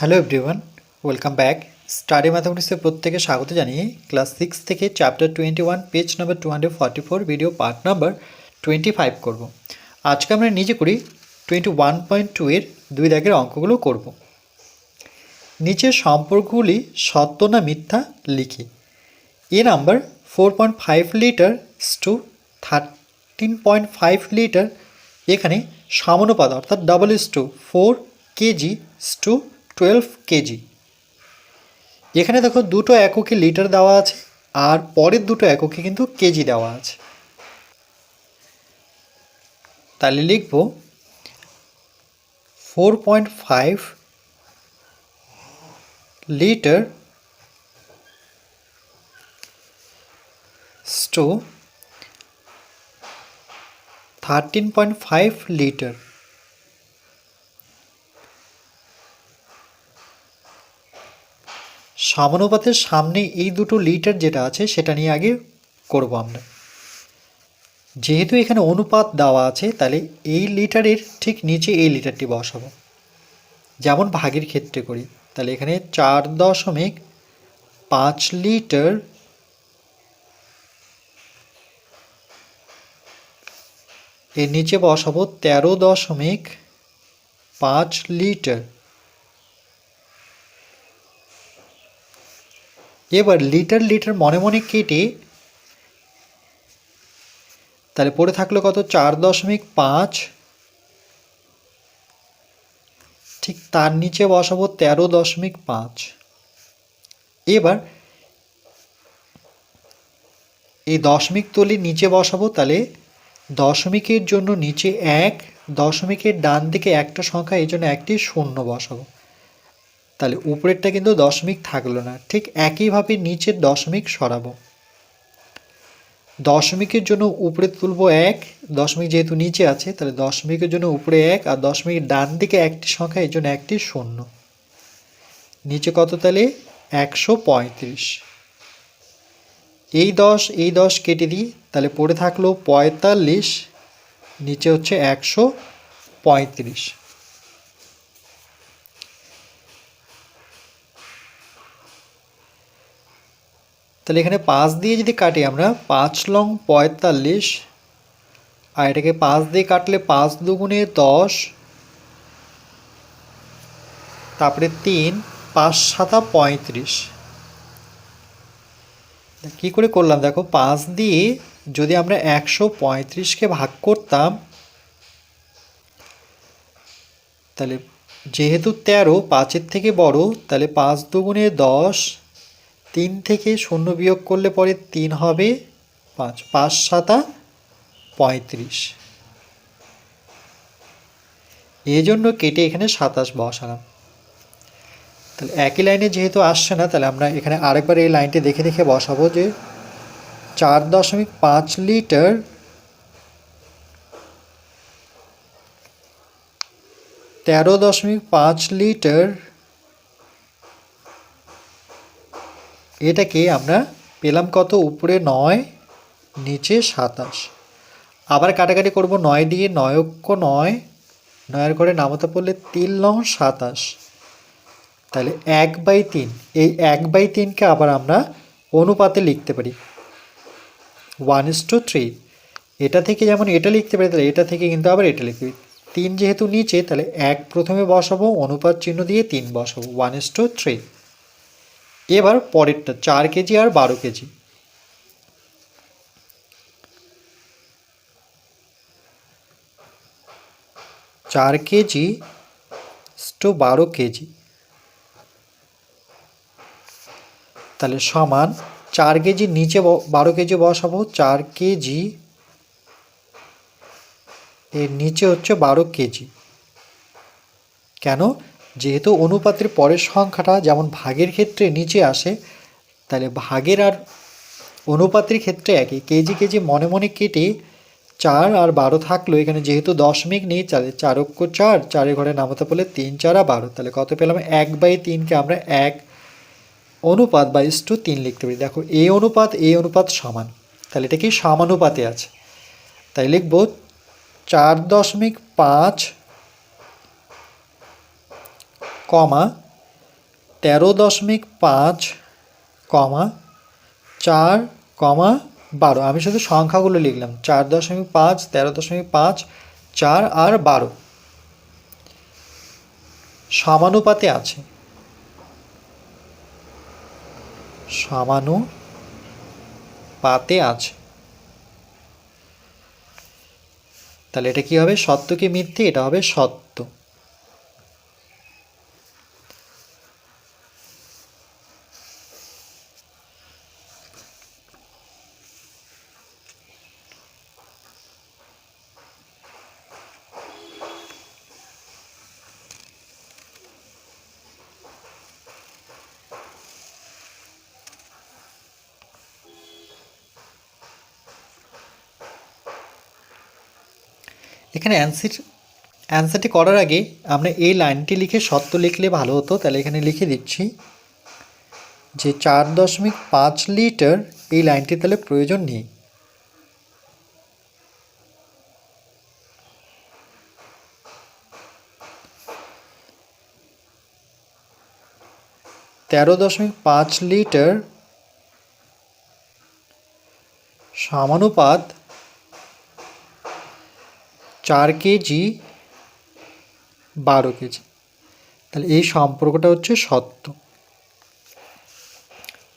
Hello everyone, welcome back. Study ম্যাথামেটিক্সের প্রত্যেকে স্বাগত জানিয়ে ক্লাস সিক্স থেকে chapter twenty one, page number two hundred forty four, video part number twenty five করব। আজকে আমরা নিজে করি টোয়েন্টি ওয়ান পয়েন্ট টু এর দুই দাগের অঙ্কগুলো করব। নিচের সম্পর্কগুলি সত্য না মিথ্যা লিখি। A number four point five litre to thirteen point five litre, এখানে সমানুপাত অর্থাৎ double is to four kg to twelve kg এখানে দেখো দুটো এককে লিটার দেওয়া আছে, আর পরের দুটো এককে কিন্তু কেজি দেওয়া আছে। তাহলে লিখব four point five litre is to thirteen point five litre সমানুপাতের সামনে এই দুটো লিটার যেটা আছে, সেটা নিয়ে আগে করব আমরা। যেহেতু এখানে অনুপাত দেওয়া আছে, তাহলে এই লিটারের ঠিক নিচে এই লিটারটি বসাবো। যেমন ভাগের ক্ষেত্রে করি, তাহলে এখানে চার দশমিক পাঁচ লিটার এর নিচে বসাবো তেরো দশমিক পাঁচ লিটার এবার লিটার লিটার মনে মনে কেটে তাহলে পড়ে থাকল কত? চার দশমিক পাঁচ। ঠিক তার নিচে বসাবো তেরো দশমিক পাঁচ। এবার এই দশমিক তলি নিচে বসাবো তাহলে দশমিকের জন্য নিচে এক, দশমিকের ডান দিকে একটা সংখ্যা, এই জন্য একটি শূন্য বসাবো। তাহলে উপরেরটা কিন্তু দশমিক থাকল না। ঠিক একইভাবে নিচের দশমিক সরাবো। দশমিকের জন্য উপরে তুলবো এক, দশমিক যেহেতু নিচে আছে, তাহলে দশমিকের জন্য উপরে এক আর দশমিকের ডান দিকে একটি সংখ্যা, এর জন্য একটি শূন্য। নিচে কত তাহলে? একশো পঁয়ত্রিশ। এই দশ এই দশ কেটে দিই, তাহলে পড়ে থাকল পঁয়তাল্লিশ, নিচে হচ্ছে একশো পঁয়ত্রিশ। তাহলে এখানে পাঁচ দিয়ে যদি কাটি আমরা পাঁচ লং পঁয়তাল্লিশ, আর এটাকে পাঁচ দিয়ে কাটলে পাঁচ দুগুণে দশ, তারপরে তিন, পাঁচ সাতা পঁয়ত্রিশ। কী করে করলাম দেখো, পাঁচ দিয়ে যদি আমরা একশো পঁয়ত্রিশকে ভাগ করতাম, তাহলে যেহেতু তেরো, পাঁচের থেকে বড়, তাহলে পাঁচ দুগুণে দশ তিন থেকে শূন্য বিয়োগ করলে পরে তিন হবে পাঁচ পাঁচ সাতা পঁয়ত্রিশ। এই জন্য কেটে এখানে সাতাশ বসালাম। তাহলে একই লাইনে যেহেতু আসছে না, তাহলে আমরা এখানে আরেকবার এই লাইনটি দেখে দেখে বসাবো যে চার দশমিক পাঁচ লিটার তেরো দশমিক পাঁচ লিটার এটাকে আমরা পেলাম কত? উপরে নয়, নিচে সাতাশ। আবার কাটাকাটি করব নয় দিয়ে নয়ক্য নয়, নয়ের ঘরে নামতে পড়লে তিন লং সাতাশ। তাহলে এক বাই তিন। এই এক বাই তিনকে আবার আমরা অনুপাতে লিখতে পারি। One is to three. এটা থেকে যেমন এটা লিখতে পারি, তাহলে এটা থেকে কিন্তু আবার এটা লিখতে পারি। তিন যেহেতু নিচে, তাহলে এক প্রথমে বসাবো, অনুপাত চিহ্ন দিয়ে তিন বসাবো। One is to three. এবার পরেরটা, চার কেজি আর বারো কেজি। চার কেজি টু বারো কেজি। তাহলে সমান চার কেজি নিচে বারো কেজি বসাবো, চার কেজি, এর নিচে হচ্ছে বারো কেজি। কেন? যেহেতু অনুপাতের পরের সংখ্যাটা যেমন ভাগের ক্ষেত্রে নিচে আসে, তাহলে ভাগের আর অনুপাতের ক্ষেত্রে একই। কেজি কেজি মনে মনে কেটে চার আর বারো থাকল, এখানে যেহেতু দশমিক নেই, তাহলে চার অক্ষ চার, চারের ঘরে নামাতে পড়লে তিন, চার আর বারো। তাহলে কত পেলাম? এক বাই তিনকে আমরা এক অনুপাত বা ইস টু তিন লিখতে পারি। দেখো এই অনুপাত এই অনুপাত সমান। তাহলে এটা কি সমানুপাতে আছে? তাই লিখব চার দশমিক পাঁচ কমা, তেরো দশমিক পাঁচ কমা, চার কমা বারো। আমি শুধু সংখ্যাগুলো লিখলাম, চার দশমিক পাঁচ, তেরো দশমিক পাঁচ, চার আর বারো। সমানুপাতে আছে। সমানুপাতে আছে। তাহলে এটা কি হবে? সত্য কি মিথ্যে? এটা হবে সত্য। এখানে অ্যান্সার অ্যান্সারটি করার আগে আমরা এই লাইনটি লিখে সত্য লিখলে ভালো হতো। তাহলে এখানে লিখে দিচ্ছি যে চার দশমিক পাঁচ লিটার এই লাইনটি তাহলে প্রয়োজন নেই। তেরো দশমিক পাঁচ লিটার সমানুপাত চার কেজি, বারো কেজি। তাহলে এই সম্পর্কটা হচ্ছে সত্য।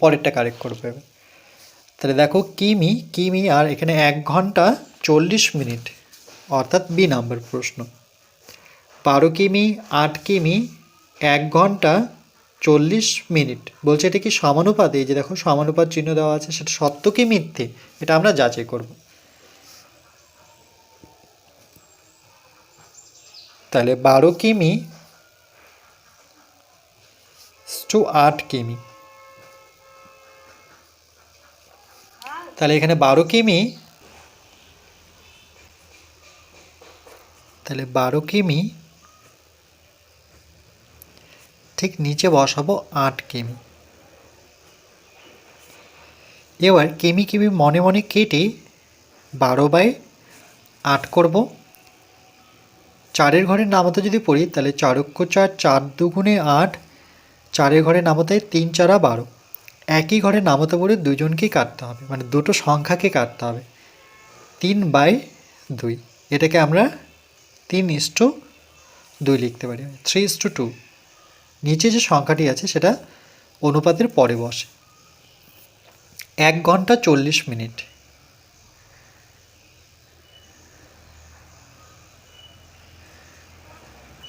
পরেরটা কারেক্ট করবে। তাহলে দেখো কিমি কিমি আর এখানে এক ঘণ্টা চল্লিশ মিনিট, অর্থাৎ বি নাম্বার প্রশ্ন। বারো কিমি, আট কিমি, এক ঘণ্টা চল্লিশ মিনিট। বলছে এটা কি সমানুপাত? এই যে দেখো সমানুপাত চিহ্ন দেওয়া আছে, সেটা সত্য কি মিথ্যে? এটা আমরা যাচাই করব। তাহলে বারো কিমি টু আট কিমি। তাহলে এখানে বারো কিমি, তাহলে বারো কিমি, ঠিক নিচে বসাবো আট কিমি। এবার কিমি কিমি মনে মনে কেটে বারো বাই আট করব। চারের ঘরে নামতে যদি পড়ি, তাহলে চারক্য চার চার দুগুণে আট, চারের ঘরে নামতে তিন, চারা বারো। একই ঘরে নামতে পড়ে দুজনকেই কাটতে হবে মানে দুটো সংখ্যাকে কাটতে হবে। তিন বাই দুই, এটাকে আমরা তিন ইস্টু দুই লিখতে পারি থ্রি ইস্টু টু। নিচে যে সংখ্যাটি আছে, সেটা অনুপাতের পরে বসে। এক ঘণ্টা চল্লিশ মিনিট।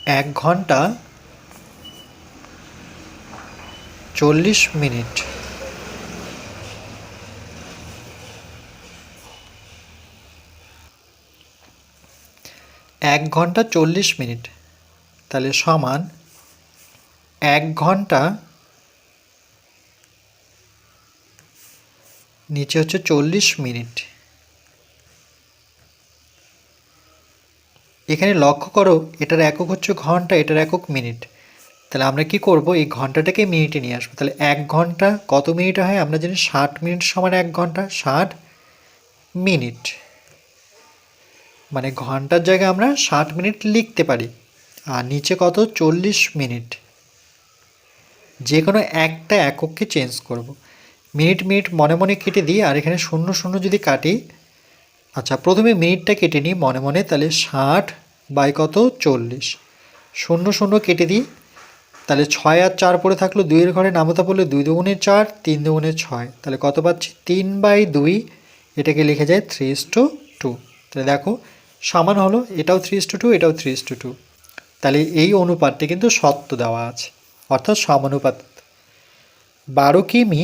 এক ঘণ্টা চল্লিশ মিনিট। এক ঘণ্টা চল্লিশ মিনিট, তাহলে সমান এক ঘণ্টা নিচে হচ্ছে চল্লিশ মিনিট। এখানে লক্ষ্য করো, এটার একক হচ্ছে ঘণ্টা, এটার একক মিনিট। তাহলে আমরা কি করব? এই ঘন্টাটাকে মিনিটে নিয়ে আসব। তাহলে এক ঘণ্টা কত মিনিট হয়? আমরা জানি ষাট মিনিট সমান এক ঘণ্টা, ষাট মিনিট। মানে ঘণ্টার জায়গায় আমরা ষাট মিনিট লিখতে পারি। আর নিচে কত? চল্লিশ মিনিট। যে কোনো একটা একককে চেঞ্জ করব। মিনিট মিনিট মনে মনে কেটে দিই, আর এখানে শূন্য শূন্য যদি কাটি আচ্ছা প্রথমে মিনিটটা কেটে নিই মনে মনে, তাহলে ষাট বাই কত? চল্লিশ। শূন্য শূন্য কেটে দিই, তাহলে ছয় আর চার পড়ে থাকল দুইয়ের ঘরে, নামতা পড়লে দুই দুগুণে চার, তিন দুগুণে ছয়। তাহলে কত পাচ্ছি? তিন বাই দুই, এটাকে লিখে যায় থ্রি টু টু। তাহলে দেখো, সমান হলো, এটাও থ্রি টু টু, এটাও থ্রি টু টু। তাহলে এই অনুপাতটি কিন্তু সত্য দেওয়া আছে, অর্থাৎ সমানুপাত। বারো কিমি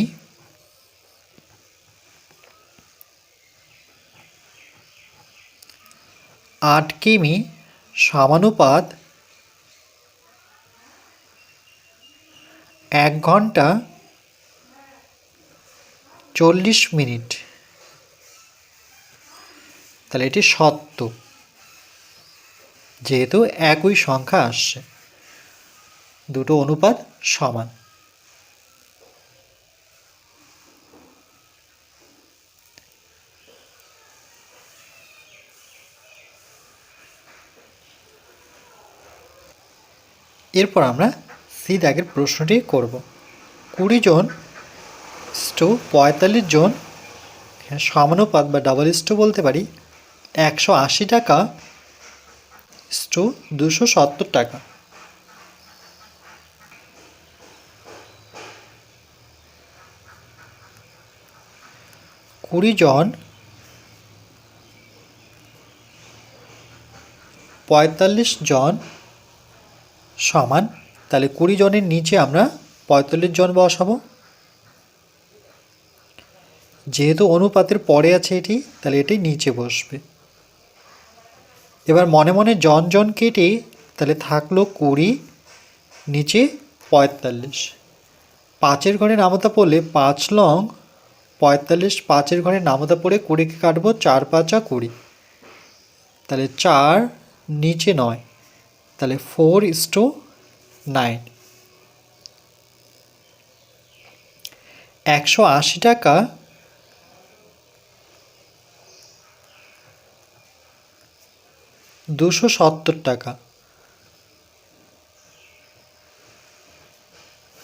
আট কিমি সমানুপাত এক ঘণ্টা চল্লিশ মিনিট। তাহলে এটি সত্য। যেহেতু একই সংখ্যা আসছে, দুটো অনুপাত সমান। এরপর আমরা সি দাগের প্রশ্নটি করব। কুড়ি জন স্টু পঁয়তাল্লিশ জন সমানুপাত বা ডাবল স্টু বলতে পারি একশো আশি টাকা, স্টু দুশো সত্তর টাকা। কুড়ি জন পঁয়তাল্লিশ জন সমান, তাহলে কুড়ি জনের নিচে আমরা পঁয়তাল্লিশ জন বসাবো। যেহেতু অনুপাতের পরে আছে এটি, তাহলে এটি নিচে বসবে। এবার মনে মনে জন জন কেটে, তাহলে থাকল কুড়ি, নিচে পঁয়তাল্লিশ। পাঁচের ঘরে নামতা পড়লে পাঁচ লং, পঁয়তাল্লিশ পাঁচের ঘরে নামতা পড়ে কুড়িকে কাটবো, চার পাঁচা কুড়ি। তাহলে চার, নিচে নয়। তাহলে ফোর ইস টু নাইন একশো আশি টাকা দুশো সত্তর টাকা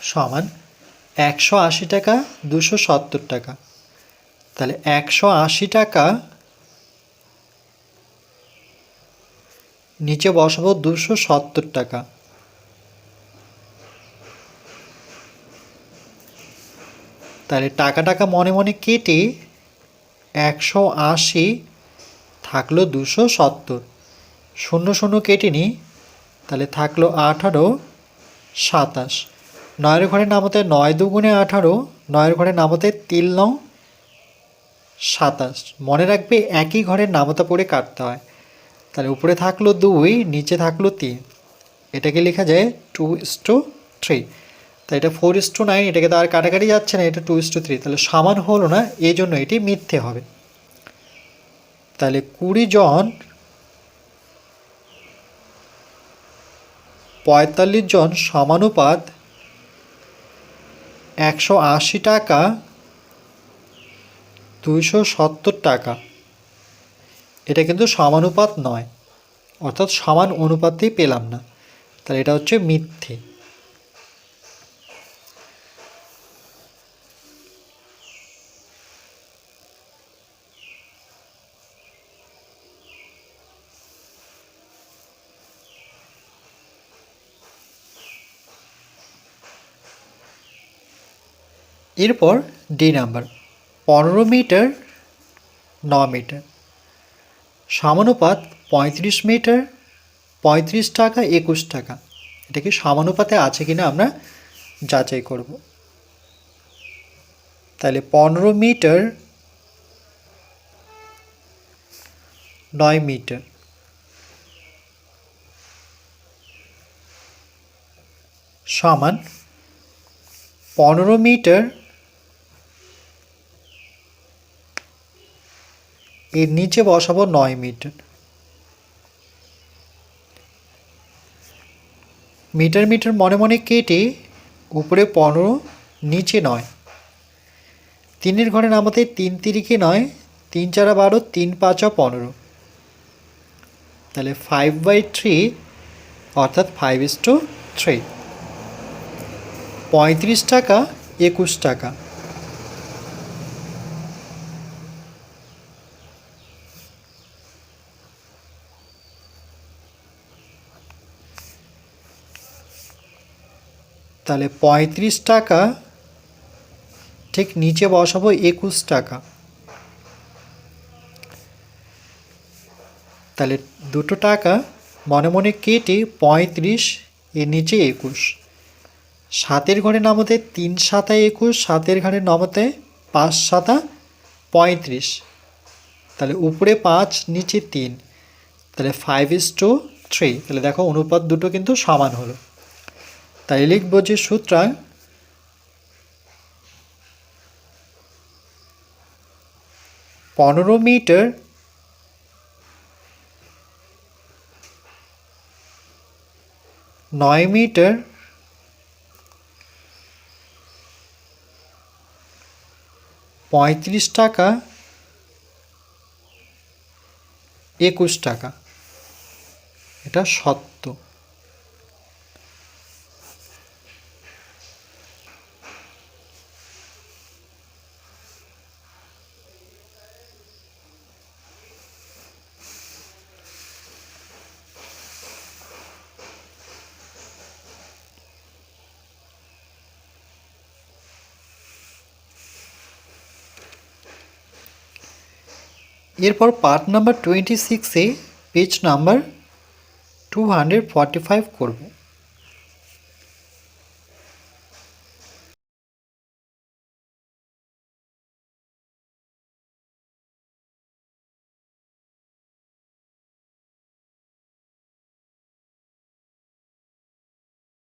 সমান একশো আশি টাকা দুশো সত্তর টাকা। তাহলে একশো আশি টাকা নিচে বসাবো দুশো সত্তর টাকা। তাহলে টাকা টাকা মনে মনে কেটে একশো আশি থাকল দুশো সত্তর। শূন্য শূন্য কেটে নিই তাহলে থাকল আঠারো সাতাশ। নয়ের ঘরে নামতে নয় দুগুণে আঠারো, নয়ের ঘরে নামতে তিন নং সাতাশ। মনে রাখবে একই ঘরের নামতা পড়ে কাটতে হয়। তাহলে উপরে থাকল দুই, নিচে থাকল তিন। এটাকে লেখা যায় টু ইস টু থ্রি তাই এটা ফোর ইস টু নাইন এটাকে তো আর কাটাকাটি যাচ্ছে না, এটা টু ইস টু থ্রি তাহলে সমান হলো না, এই জন্য এটি মিথ্যে হবে। তাহলে কুড়ি জন, পঁয়তাল্লিশ জন সমানুপাত একশো আশি টাকা, দুইশো সত্তর টাকা। এটা কিন্তু সমানুপাত নয়। অর্থাৎ সমান অনুপাতেই পেলাম না। তাহলে এটা হচ্ছে মিথ্যে। এরপর ডি নাম্বার পনেরো মিটার ন মিটার সমানুপাত পঁয়ত্রিশ মিটার, পঁয়ত্রিশ টাকা, একুশ টাকা। এটা কি সমানুপাতে আছে কিনা আমরা যাচাই করব। তাহলে পনেরো মিটার, নয় মিটার। সমান পনেরো মিটার এর নিচে বসাবো নয় মিটার। মিটার মিটার মনে মনে কেটে উপরে পনেরো, নিচে নয়। তিনের ঘরে নামাতে তিন তিরিকে নয়, তিন চারা বারো, তিন পাঁচা পনেরো। তাহলে ফাইভ বাই থ্রি অর্থাৎ ফাইভ ইস টু থ্রি পঁয়ত্রিশ টাকা, একুশ টাকা। তাহলে পঁয়ত্রিশ টাকা, ঠিক নিচে বসাবো একুশ টাকা। তাহলে দুটো টাকা মনে মনে কেটে পঁয়ত্রিশ, এর নিচে একুশ। সাতের ঘরে নামতে তিন সাতা একুশ, সাতের ঘরে নামতে পাঁচ সাতা পঁয়ত্রিশ। তাহলে উপরে পাঁচ, নিচে তিন। তাহলে ফাইভ ইস টু থ্রি তাহলে দেখো অনুপাত দুটো কিন্তু সমান হলো। তাই লিখব যে সুতরাং পনেরো মিটার নয় মিটার পঁয়ত্রিশ টাকা একুশ টাকা। এটা সত্য। এরপর পার্ট নাম্বার টোয়েন্টি সিক্সে page number two hundred forty five করব।